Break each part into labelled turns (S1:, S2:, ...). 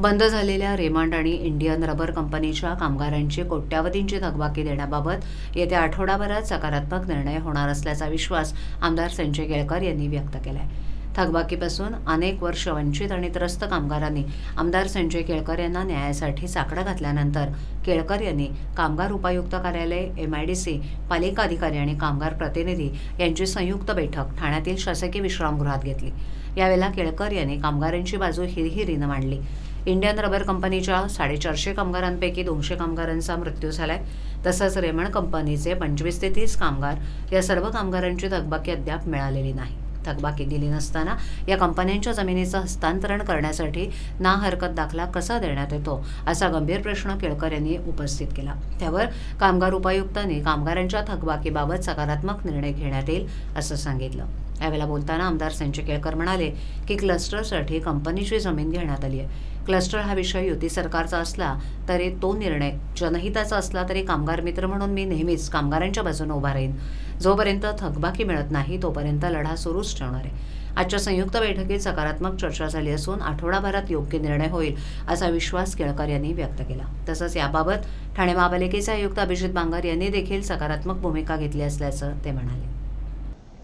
S1: बंद झालेल्या रेमंड आणि इंडियन रबर कंपनीच्या कामगारांची कोट्यावधींची थकबाकी देण्याबाबत येत्या आठवडाभरात सकारात्मक निर्णय होणार असल्याचा विश्वास आमदार संजय केळकर यांनी व्यक्त केला आहे थकबाकीपासून अनेक वर्ष वंचित आणि त्रस्त कामगारांनी आमदार संजय केळकर यांना न्यायासाठी साकडं घातल्यानंतर केळकर यांनी कामगार उपायुक्त कार्यालय एम आय डी पालिका अधिकारी आणि कामगार प्रतिनिधी यांची संयुक्त बैठक ठाण्यातील शासकीय विश्रामगृहात घेतली. यावेळेला केळकर यांनी कामगारांची बाजू हिरहिरीनं मांडली. इंडियन रबर कंपनीच्या साडेचारशे कामगारांपैकी दोनशे कामगारांचा मृत्यू झालाय. तसंच रेमंड कंपनीचे पंचवीस ते तीस कामगार या सर्व कामगारांची थकबाकी अद्याप मिळालेली नाही. थकबाकी दिली नसताना या कंपन्यांच्या जमिनीचं हस्तांतरण करण्यासाठी ना हरकत दाखला कसा देण्यात येतो असा गंभीर प्रश्न केळकर यांनी उपस्थित केला. त्यावर कामगार उपायुक्तांनी कामगारांच्या थकबाकीबाबत सकारात्मक निर्णय घेण्यात येईल असं सांगितलं. यावेळेला बोलताना आमदार संजय केळकर म्हणाले की क्लस्टरसाठी कंपनीची जमीन घेण्यात आली आहे. क्लस्टर हा विषय युती सरकारचा असला तरी तो निर्णय जनहिताचा असला तरी कामगार मित्र म्हणून मी नेहमीच कामगारांच्या बाजूने उभा राहीन. जोपर्यंत थकबाकी मिळत नाही तोपर्यंत लढा सुरूच ठेवणार आहे. आजच्या संयुक्त बैठकीत सकारात्मक चर्चा झाली असून आठवडाभरात योग्य निर्णय होईल असा विश्वास केळकर यांनी व्यक्त केला. तसंच याबाबत ठाणे महापालिकेचे आयुक्त अभिजित बांगर यांनी देखील सकारात्मक भूमिका घेतली असल्याचं ते म्हणाले.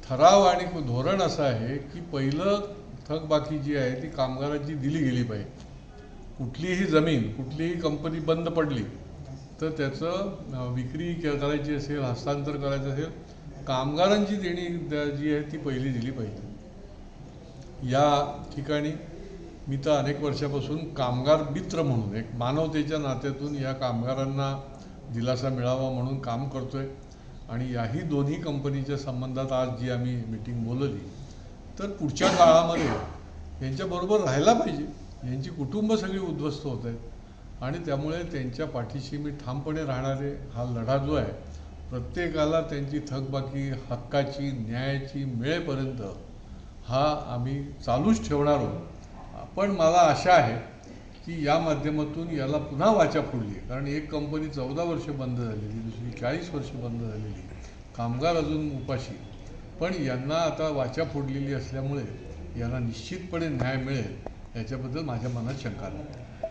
S2: ठराव आणि धोरण असं आहे की पहिलं थकबाकी जी आहे ती कामगारांची दिली गेली पाहिजे. कुठलीही जमीन कुठलीही कंपनी बंद पडली तर त्याचं विक्री करायची असेल हस्तांतर करायचं असेल कामगारांची देणी जी आहे ती पहिली दिली पाहिजे. या ठिकाणी मी तर अनेक वर्षापासून कामगार मित्र म्हणून एक मानवतेच्या नात्यातून या कामगारांना दिलासा मिळावा म्हणून काम करतो आहे आणि याही दोन्ही कंपनीच्या संबंधात आज जी आम्ही मिटिंग बोलवली तर पुढच्या काळामध्ये यांच्याबरोबर राहायला पाहिजे. यांची कुटुंब सगळी उद्ध्वस्त होत आहेत. आणि त्यामुळे त्यांच्या पाठीशी मी ठामपणे राहणारे हा लढा जो आहे प्रत्येकाला त्यांची थकबाकी हक्काची न्यायाची मिळेपर्यंत हा आम्ही चालूच ठेवणार आहोत. पण मला आशा आहे की या माध्यमातून याला पुन्हा वाचा फोडली कारण एक कंपनी चौदा वर्ष बंद झालेली दुसरी चाळीस वर्ष बंद झालेली. कामगार अजून उपाशी. पण यांना आता वाचा फोडलेली असल्यामुळे यांना निश्चितपणे न्याय मिळेल याच्याबद्दल माझ्या मनात शंका नाही.